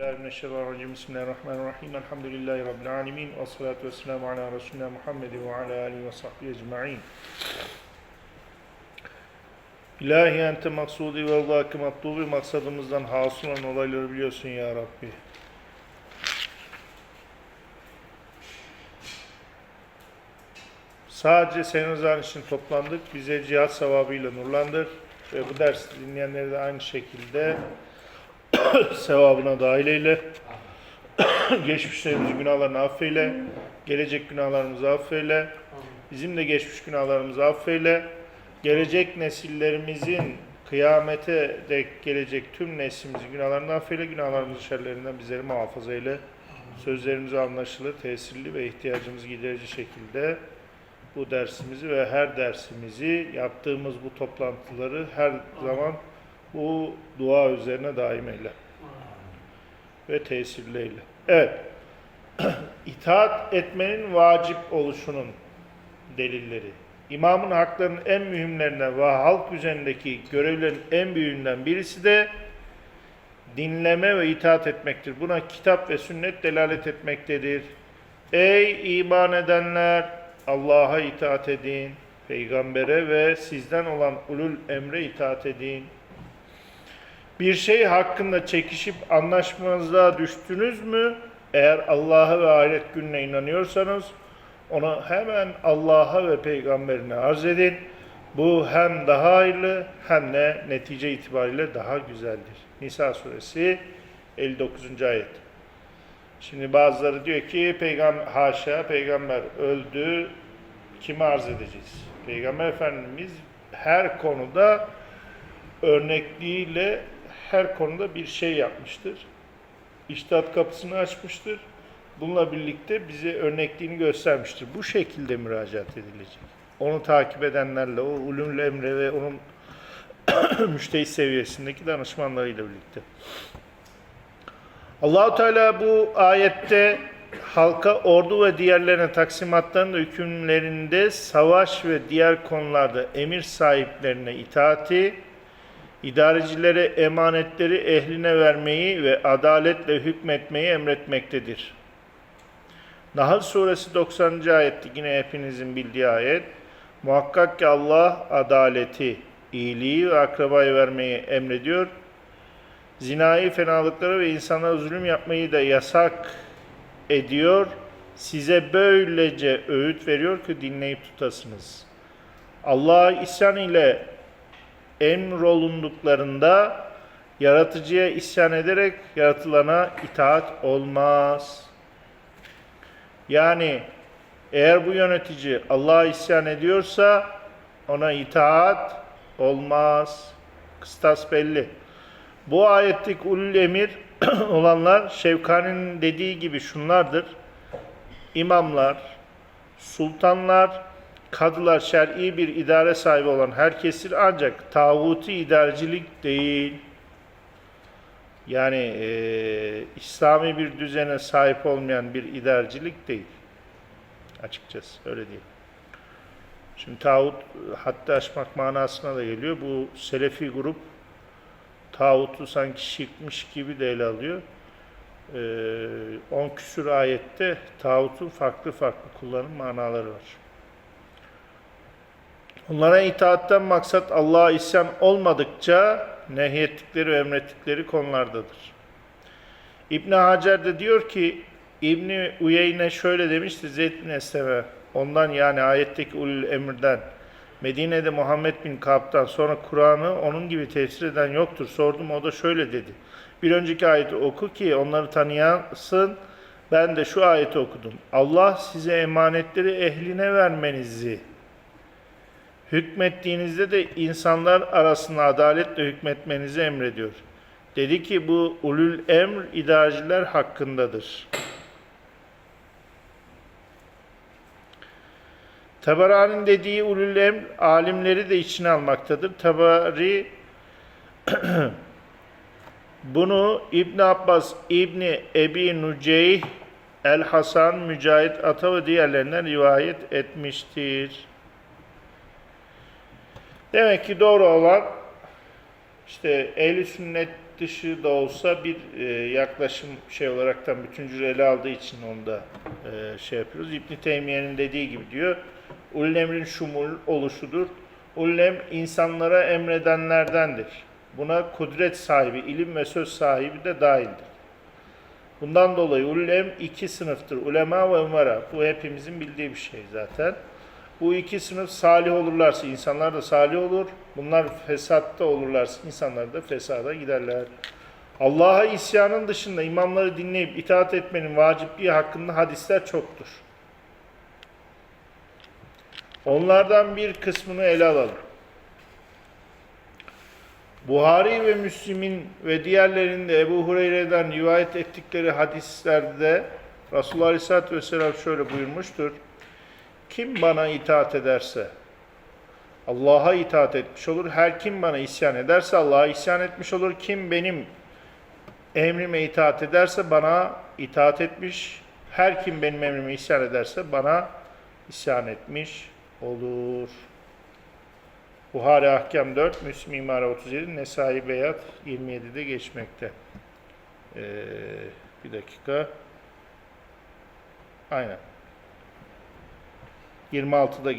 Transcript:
Euzubillahimineşşeytanirracim. Bismillahirrahmanirrahim. Elhamdülillahi Rabbil alemin. Ve salatu ve selamu ala Resulina Muhammedin ve ala alihi ve sahbihi ecma'in. İlahi ente maksudi ve Allah'ı matlubi maksadımızdan hasıl olan olayları biliyorsun ya Rabbi. Sadece senin rızan için toplandık. Bize cihat sevabıyla nurlandır. Ve bu dersi dinleyenleri de aynı şekilde sevabına dahil eyle. Geçmişlerimiz günahlarını affeyle. Gelecek günahlarımızı affeyle. Bizim de geçmiş günahlarımızı affeyle. Gelecek nesillerimizin kıyamete dek gelecek tüm neslimizi günahlarını affeyle. Günahlarımızı şerlerinden bizleri muhafaza eyle. Sözlerimizi anlaşılır, tesirli ve ihtiyacımızı giderici şekilde bu dersimizi ve her dersimizi yaptığımız bu toplantıları her zaman bu dua üzerine daim eyle. Ve tesirli eyle. Evet. İtaat etmenin vacip oluşunun delilleri. İmamın haklarının en mühimlerinden ve halk üzerindeki görevlerin en büyüğünden birisi de dinleme ve itaat etmektir. Buna kitap ve sünnet delalet etmektedir. Ey iman edenler! Allah'a itaat edin, peygambere ve sizden olan ulul emre itaat edin. Bir şey hakkında çekişip anlaşmanıza düştünüz mü? Eğer Allah'a ve ahiret gününe inanıyorsanız onu hemen Allah'a ve peygamberine arz edin. Bu hem daha hayırlı hem de netice itibariyle daha güzeldir. Nisa suresi 59. ayet. Şimdi bazıları diyor ki peygamber haşa peygamber öldü kime arz edeceğiz? Peygamber Efendimiz her konuda örnekliğiyle her konuda bir şey yapmıştır. İçtihat kapısını açmıştır. Bununla birlikte bize örnekliğini göstermiştir. Bu şekilde müracaat edilecek. Onu takip edenlerle, o ulumül emre ve onun müştehit seviyesindeki danışmanlarıyla birlikte. Allahu Teala bu ayette halka ordu ve diğerlerine taksimatların hükümlerinde savaş ve diğer konularda emir sahiplerine itaati, idarecilere emanetleri ehline vermeyi ve adaletle hükmetmeyi emretmektedir. Nahl suresi 90. ayette yine hepinizin bildiği ayet. Muhakkak ki Allah adaleti, iyiliği ve akrabayı vermeyi emrediyor. Zinayı, fenalıkları ve insanlara zulüm yapmayı da yasak ediyor. Size böylece öğüt veriyor ki dinleyip tutasınız. Allah'a isyan ile emrolunduklarında yaratıcıya isyan ederek yaratılana itaat olmaz. Yani eğer bu yönetici Allah'a isyan ediyorsa ona itaat olmaz. Kıstas belli. Bu ayetteki ulul emir olanlar Şevkani'nin dediği gibi şunlardır. İmamlar, sultanlar, kadılar şer'i bir idare sahibi olan herkestir ancak tağuti idarecilik değil. Yani e, İslami bir düzene sahip olmayan bir idarecilik değil. Açıkçası öyle değil. Şimdi tağut hatta aşmak manasına da geliyor. Bu Selefi grup tağutu sanki şirkmiş gibi de ele alıyor. 10 ee, küsur ayette tağutun farklı farklı kullanım manaları var. Onlara itaatten maksat Allah'a isyan olmadıkça nehyettikleri ve emrettikleri konulardadır. İbn Hacer de diyor ki İbni Uyeyne şöyle demişti Zeyd bin Esleme ondan yani ayetteki ulul emirden Medine'de Muhammed bin Kab'dan sonra Kur'an'ı onun gibi tefsir eden yoktur. Sordum o da şöyle dedi. Bir önceki ayeti oku ki onları tanıyasın. Ben de şu ayeti okudum. Allah size emanetleri ehline vermenizi, hükmettiğinizde de insanlar arasında adaletle hükmetmenizi emrediyor. Dedi ki bu ulul emr idareciler hakkındadır. Tabarani'nin dediği ulul emr alimleri de içine almaktadır. Tabari bunu İbn Abbas, İbni Ebi Nuceyh, El Hasan, Mücahit Ata diğerlerinden rivayet etmiştir. Demek ki doğru olan işte ehli sünnet dışı da olsa bir e, yaklaşım şey olaraktan bütüncül ele aldığı için onu da e, şey yapıyoruz. İbn Teymiye'nin dediği gibi diyor. Ulul emrin şumul oluşudur. Ulul em insanlara emredenlerdendir. Buna kudret sahibi, ilim ve söz sahibi de dahildir. Bundan dolayı ulem iki sınıftır. Ulema ve umara. Bu hepimizin bildiği bir şey zaten. Bu iki sınıf salih olurlarsa insanlar da salih olur. Bunlar fesatta olurlarsa insanlar da fesada giderler. Allah'a isyanın dışında imamları dinleyip itaat etmenin vacipliği hakkında hadisler çoktur. Onlardan bir kısmını ele alalım. Buhari ve Müslim'in ve diğerlerinde Ebu Hureyre'den rivayet ettikleri hadislerde Resulullah Aleyhisselatü Vesselam şöyle buyurmuştur. Kim bana itaat ederse Allah'a itaat etmiş olur. Her kim bana isyan ederse Allah'a isyan etmiş olur. Kim benim emrime itaat ederse bana itaat etmiş. Her kim benim emrime isyan ederse bana isyan etmiş olur. Buhari Ahkam 4, Müslim İmara 37, Nesai Beyat 27'de geçmekte. Ee, bir dakika. Aynen. 26'da